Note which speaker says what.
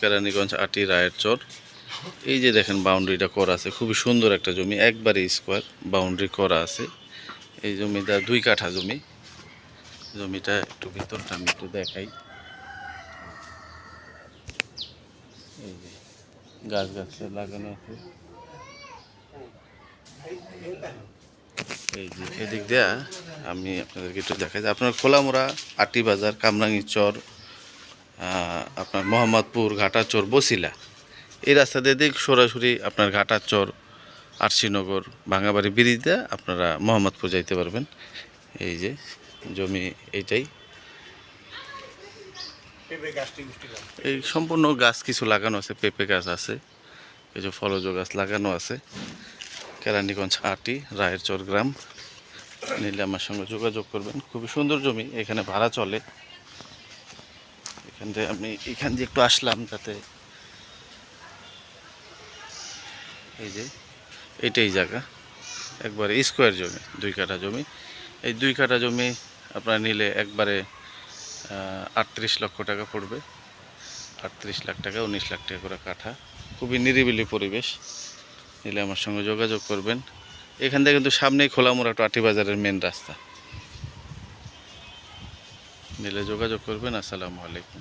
Speaker 1: কেরানীগঞ্জ আটি রায়ের চর। এই যে দেখেন বাউন্ডারিটা করা আছে, খুবই সুন্দর একটা জমি, একবারে স্কোয়ার, বাউন্ডারি করা আছে। এই জমিটা দুই কাঠা জমি। জমিটা একটু ভিতরটা আমি একটু দেখাই। এই যে গাছ লাগানো আছে। এই যে এদিক দিয়া আমি আপনাদেরকে একটু দেখাই আপনার খোলামোড়া, আটি বাজার কামরাঙ্গি চর আপনার মোহাম্মদপুর ঘাটাচর বসিলা। এই রাস্তা দিয়ে দিক সরাসরি আপনার ঘাটাচর আরশিনগর ভাঙাবাড়ি ব্রিজ দিয়ে আপনারা মোহাম্মদপুর যাইতে পারবেন। এই যে জমি এইটাই। এই সম্পূর্ণ গাছ কিছু লাগানো আছে পেঁপে গাছ আছে কিছু ফলজ গাছ লাগানো আছে। কেরানীগঞ্জ আটি রায়ের চর গ্রাম। নিলে আমার সঙ্গে যোগাযোগ করবেন। খুবই সুন্দর জমি এখানে ভাড়া চলে। এখান থেকে আমি এখান দিয়ে একটু আসলাম যাতে এই যে এইটাই জায়গা। একবারে স্কোয়ার জমি, দুই কাঠা জমি। এই দুই কাঠা জমি আপনারা নিলে একবারে আটত্রিশ লক্ষ টাকা পড়বে। আটত্রিশ লাখ টাকা, উনিশ লাখ টাকা করে কাঠা। খুবই নিরিবিলি পরিবেশ। নিলে আমার সঙ্গে যোগাযোগ করবেন। এখান থেকে কিন্তু সামনেই খোলামোড়া টাটি বাজারের মেন রাস্তা। নিলে যোগাযোগ করবেন আসসালামু আলাইকুম।